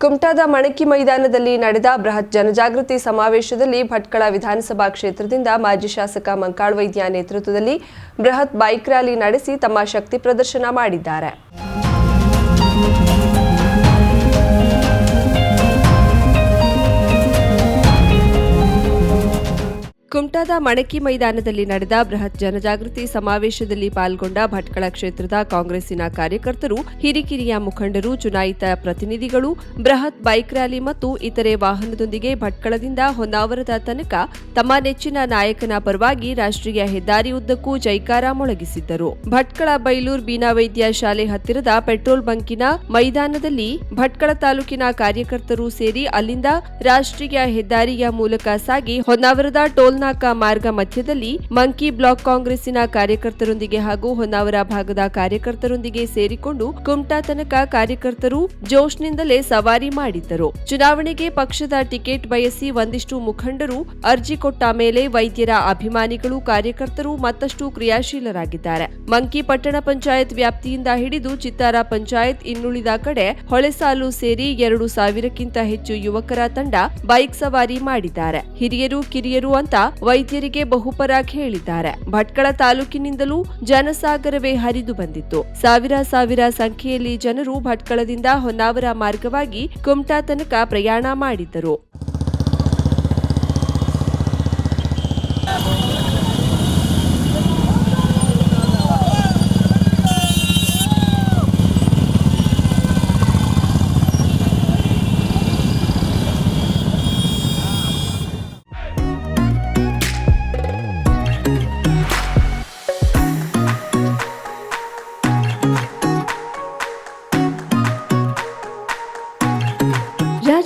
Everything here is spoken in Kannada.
ಕುಮಟಾದ ಮಣಕಿ ಮೈದಾನದಲ್ಲಿ ನಡೆದ ಬೃಹತ್ ಜನಜಾಗೃತಿ ಸಮಾವೇಶದಲ್ಲಿ ಭಟ್ಕಳ ವಿಧಾನಸಭಾ ಕ್ಷೇತ್ರದಿಂದ ಮಾಜಿ ಶಾಸಕ ಮಂಕಾಳ್ ವೈದ್ಯ ನೇತೃತ್ವದಲ್ಲಿ ಬೃಹತ್ ಬೈಕ್ ರ್ಯಾಲಿ ನಡೆಸಿ ತಮ್ಮ ಶಕ್ತಿ ಪ್ರದರ್ಶನ ಮಾಡಿದ್ದಾರೆ. ಕುಮಟಾದ ಮಣಕಿ ಮೈದಾನದಲ್ಲಿ ನಡೆದ ಬೃಹತ್ ಜನಜಾಗೃತಿ ಸಮಾವೇಶದಲ್ಲಿ ಪಾಲ್ಗೊಂಡ ಭಟ್ಕಳ ಕ್ಷೇತ್ರದ ಕಾಂಗ್ರೆಸ್ಸಿನ ಕಾರ್ಯಕರ್ತರು, ಹಿರಿಕಿರಿಯ ಮುಖಂಡರು, ಚುನಾಯಿತ ಪ್ರತಿನಿಧಿಗಳು, ಬೃಹತ್ ಬೈಕ್ ರ್ಯಾಲಿ ಮತ್ತು ಇತರೆ ವಾಹನದೊಂದಿಗೆ ಭಟ್ಕಳದಿಂದ ಹೊನ್ನಾವರದ ತನಕ ತಮ್ಮ ನೆಚ್ಚಿನ ನಾಯಕನ ಪರವಾಗಿ ರಾಷ್ಟ್ರೀಯ ಹೆದ್ದಾರಿ ಉದ್ದಕ್ಕೂ ಜೈಕಾರ ಮೊಳಗಿಸಿದ್ದರು. ಭಟ್ಕಳ ಬೈಲೂರ್ ಬೀನಾ ವೈದ್ಯ ಶಾಲೆ ಹತ್ತಿರದ ಪೆಟ್ರೋಲ್ ಬಂಕಿನ ಮೈದಾನದಲ್ಲಿ ಭಟ್ಕಳ ತಾಲೂಕಿನ ಕಾರ್ಯಕರ್ತರು ಸೇರಿ ಅಲ್ಲಿಂದ ರಾಷ್ಟ್ರೀಯ ಹೆದ್ದಾರಿಯ ಮೂಲಕ ಸಾಗಿ ಹೊನ್ನಾವರದ ಟೋಲ್ನಾಕ ಮಾರ್ಗ ಮಧ್ಯದಲ್ಲಿ ಮಂಕಿ ಬ್ಲಾಕ್ ಕಾಂಗ್ರೆಸ್ಸಿನ ಕಾರ್ಯಕರ್ತರೊಂದಿಗೆ ಹಾಗೂ ಹೊನ್ನಾವರ ಭಾಗದ ಕಾರ್ಯಕರ್ತರೊಂದಿಗೆ ಸೇರಿಕೊಂಡು ಕುಮಟಾ ತನಕ ಕಾರ್ಯಕರ್ತರು ಜೋಶ್ನಿಂದಲೇ ಸವಾರಿ ಮಾಡಿದ್ದರು. ಚುನಾವಣೆಗೆ ಪಕ್ಷದ ಟಿಕೆಟ್ ಬಯಸಿ ಒಂದಿಷ್ಟು ಮುಖಂಡರು ಅರ್ಜಿ ಕೊಟ್ಟ ಮೇಲೆ ವೈದ್ಯರ ಅಭಿಮಾನಿಗಳು ಕಾರ್ಯಕರ್ತರು ಮತ್ತಷ್ಟು ಕ್ರಿಯಾಶೀಲರಾಗಿದ್ದಾರೆ. ಮಂಕಿ ಪಟ್ಟಣ ಪಂಚಾಯತ್ ವ್ಯಾಪ್ತಿಯಿಂದ ಹಿಡಿದು ಚಿತ್ತಾರ ಪಂಚಾಯತ್ ಇನ್ನುಳಿದ ಕಡೆ ಹೊಳೆಸಾಲು ಸೇರಿ ಎರಡು ಸಾವಿರಕ್ಕಿಂತ ಹೆಚ್ಚು ಯುವಕರ ತಂಡ ಬೈಕ್ ಸವಾರಿ ಮಾಡಿದ್ದಾರೆ. ಹಿರಿಯರು ಕಿರಿಯರು ಅಂತ ವೈದ್ಯರಿಗೆ ಬಹುಪರಾಗ್ ಹೇಳಿದ್ದಾರೆ ಭಟ್ಕಳ ತಾಲೂಕಿನಿಂದಲೂ ಜನಸಾಗರವೇ ಹರಿದು ಬಂದಿತ್ತು. ಸಾವಿರ ಸಾವಿರ ಸಂಖ್ಯೆಯಲ್ಲಿ ಜನರು ಭಟ್ಕಳದಿಂದ ಹೊನ್ನಾವರ ಮಾರ್ಗವಾಗಿ ಕುಮಟಾ ತನಕ ಪ್ರಯಾಣ ಮಾಡಿದ್ದರು.